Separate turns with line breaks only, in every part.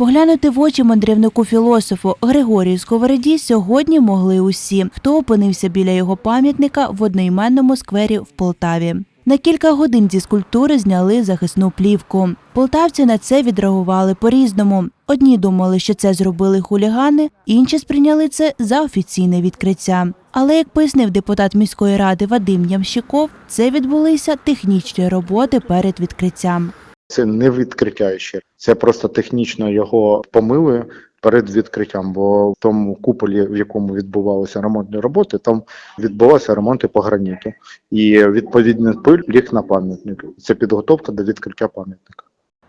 Поглянути в очі мандрівнику філософу Григорію Сковороді сьогодні могли усі, хто опинився біля його пам'ятника в одноіменному сквері в Полтаві. На кілька годин зі скульптури зняли захисну плівку. Полтавці на це відреагували по-різному. Одні думали, що це зробили хулігани, інші сприйняли це за офіційне відкриття. Але як пояснив депутат міської ради Вадим Ямщиков, це відбулися технічні роботи перед відкриттям.
Це не відкриття ще. Це просто технічно його помили перед відкриттям, бо в тому куполі, в якому відбувалися ремонтні роботи, там відбувалися ремонти по граніту. І відповідний пиль ліг на пам'ятник. Це підготовка до відкриття пам'ятника.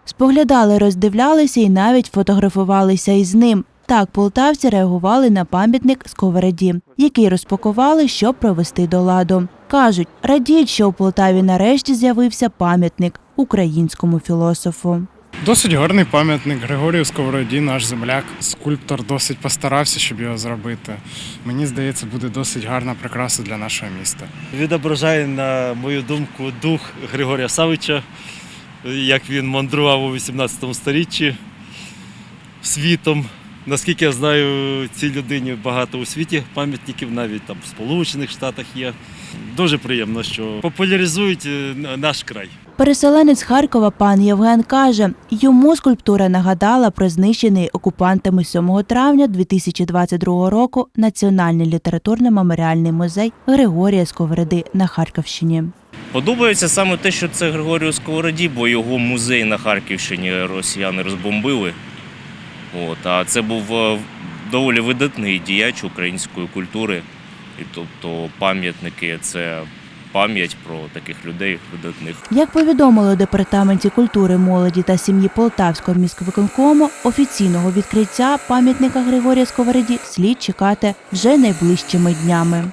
Споглядали, роздивлялися і навіть фотографувалися із ним. Так полтавці реагували на пам'ятник Сковороді, який розпакували, щоб провести до ладу. Кажуть, радіють, що у Полтаві нарешті з'явився пам'ятник українському філософу.
Досить гарний пам'ятник Григорію Сковороді, наш земляк. Скульптор досить постарався, щоб його зробити. Мені здається, буде досить гарна прикраса для нашого міста.
відображає, на мою думку, дух Григорія Савича, як він мандрував у 18 сторіччі світом. Наскільки я знаю, цій людині багато у світі пам'ятників, навіть там в Сполучених Штатах є. Дуже приємно, що популяризують е, наш край.
Переселенець Харкова пан Євген каже, йому скульптура нагадала про знищений окупантами 7 травня 2022 року Національний літературно-меморіальний музей Григорія Сковороди на Харківщині.
Подобається саме те, що це Григорію Сковороді, бо його музей на Харківщині росіяни розбомбили. От, а це був е, доволі видатний діяч української культури. І тобто пам'ятники це пам'ять про таких людей видатних.
Як повідомили у департаменті культури, молоді та сім'ї Полтавського міськвиконкому, офіційного відкриття пам'ятника Григорія Сковороді слід чекати вже найближчими днями.